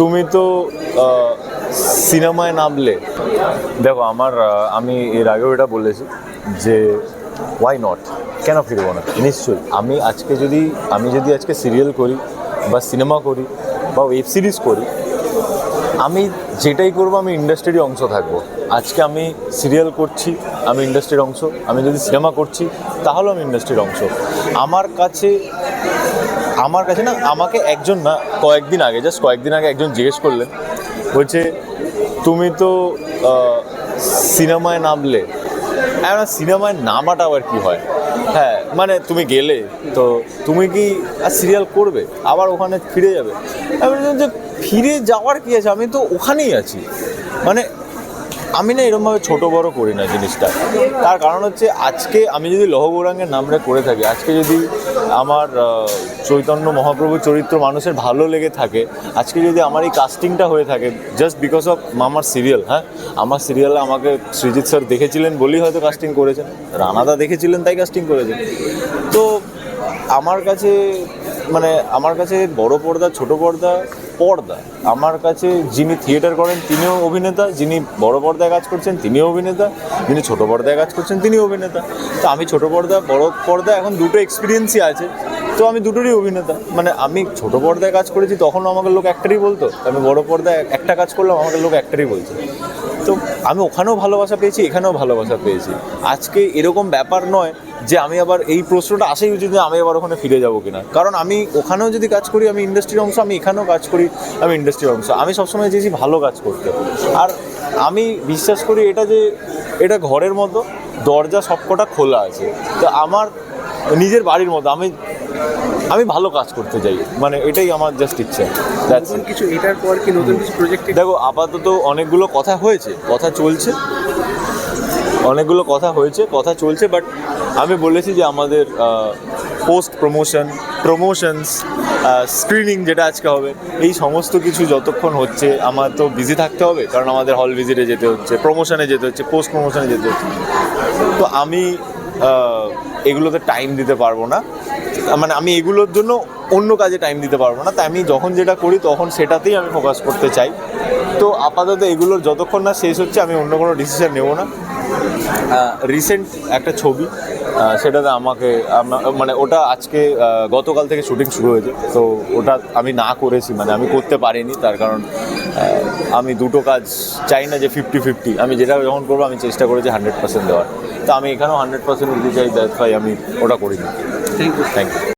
তুমি তো সিনেমায় নামলে। দেখো, আমার আমি এর আগেও এটা বলেছি যে ওয়াই নট কেন ফিরবো না? নিশ্চয়ই। আমি আজকে যদি, আমি যদি আজকে সিরিয়াল করি বা সিনেমা করি বা ওয়েব সিরিজ করি, আমি যেটাই করব, আমি ইন্ডাস্ট্রির অংশ থাকব। আজকে আমি সিরিয়াল করছি, আমি ইন্ডাস্ট্রির অংশ। আমি যদি সিনেমা করছি, তাহলেও আমি ইন্ডাস্ট্রির অংশ। আমার কাছে আমার কাছে না, আমাকে একজন না, কয়েকদিন আগে জাস্ট কয়েকদিন আগে একজন জিজ্ঞেস করলেন, বলছে, তুমি তো সিনেমায় নামলে হ্যাঁ না সিনেমায় নামাটা আবার কি হয়? হ্যাঁ মানে তুমি গেলে, তো তুমি কি আর সিরিয়াল করবে? আবার ওখানে ফিরে যাবে। আমি যে, ফিরে যাওয়ার কি আছে? আমি তো ওখানেই আছি। মানে আমি না এরকমভাবে ছোট বড় করি না জিনিসটা। তার কারণ হচ্ছে আজকে আমি যদি লহ গৌরাঙ্গের নামটা করে থাকি, আজকে যদি আমার চৈতন্য মহাপ্রভু চরিত্র মানুষের ভালো লেগে থাকে, আজকে যদি আমার এই কাস্টিংটা হয়ে থাকে জাস্ট বিকজ অফ আমার সিরিয়াল হ্যাঁ? আমার সিরিয়ালে আমাকে সৃজিৎ স্যার দেখেছিলেন বলেই হয়তো কাস্টিং করেছেন, রানাদা দেখেছিলেন তাই কাস্টিং করেছেন। তো আমার কাছে মানে আমার কাছে বড় পর্দা, ছোট পর্দা পর্দা। আমার কাছে যিনি থিয়েটার করেন, তিনিও অভিনেতা, যিনি বড় পর্দায় কাজ করছেন, তিনিও অভিনেতা, যিনি ছোট পর্দায় কাজ করছেন, তিনিও অভিনেতা। তো আমি ছোট পর্দা, বড় পর্দা, এখন দুটো এক্সপিরিয়েন্সই আছে। তো আমি দুটোরই অভিনেতা। মানে আমি ছোট পর্দায় কাজ করেছি, তখন আমাকে লোক একটারই বলতো। আমি বড় পর্দায় একটা কাজ করলাম, আমাকে লোক একটারই বলছে। তো আমি ওখানেও ভালোবাসা পেয়েছি, এখানেও ভালোবাসা পেয়েছি। আজকে এরকম ব্যাপার নয় যে আমি আবার এই প্রশ্নটা আসেই উচিত যে আমি আবার ওখানে ফিরে যাব কিনা। কারণ আমি ওখানেও যদি কাজ করি আমি ইন্ডাস্ট্রির অংশ আমি এখানেও কাজ করি আমি ইন্ডাস্ট্রির অংশ। আমি সবসময় চেয়েছি ভালো কাজ করতে। আর আমি বিশ্বাস করি এটা যে এটা ঘরের মতো দরজা সবকটা খোলা আছে। তো আমার নিজের বাড়ির মতো আমি আমি ভালো কাজ করতে চাই। মানে এটাই আমার জাস্ট ইচ্ছে। নতুন কিছু এটার পর কি নতুন কিছু প্রজেক্টে দেখো আপাতত অনেকগুলো কথা হয়েছে কথা চলছে। অনেকগুলো কথা হয়েছে, কথা চলছে বাট আমি বলেছি যে আমাদের পোস্ট প্রমোশন প্রমোশনস স্ক্রিনিং যেটা আজকে হবে, এই সমস্ত কিছু যতক্ষণ হচ্ছে, আমার তো বিজি থাকতে হবে, কারণ আমাদের হল ভিজিটে যেতে হচ্ছে প্রমোশনে যেতে হচ্ছে পোস্ট প্রমোশনে যেতে হচ্ছে। তো আমি এগুলোতে টাইম দিতে পারব না। মানে আমি এগুলোর জন্য অন্য কাজে টাইম দিতে পারব না। তাই আমি যখন যেটা করি, তখন সেটাতেই আমি ফোকাস করতে চাই। তো আপাতত এগুলোর যতক্ষণ না শেষ হচ্ছে আমি অন্য কোনো ডিসিশন নেব না। রিসেন্ট একটা ছবি সেটাতে আমাকে মানে ওটা আজকে গতকাল থেকে শুটিং শুরু হয়েছে। তো ওটা আমি না করেছি মানে আমি করতে পারিনি তার কারণ আমি দুটো কাজ চাই না যে ফিফটি ফিফটি আমি যেটা যখন করব আমি চেষ্টা করেছি হান্ড্রেড পার্সেন্ট দেওয়ার। তো আমি এখানেও হান্ড্রেড পার্সেন্ট দিতে চাই দ্যাটস আমি ওটা করিনি। Thank you thank you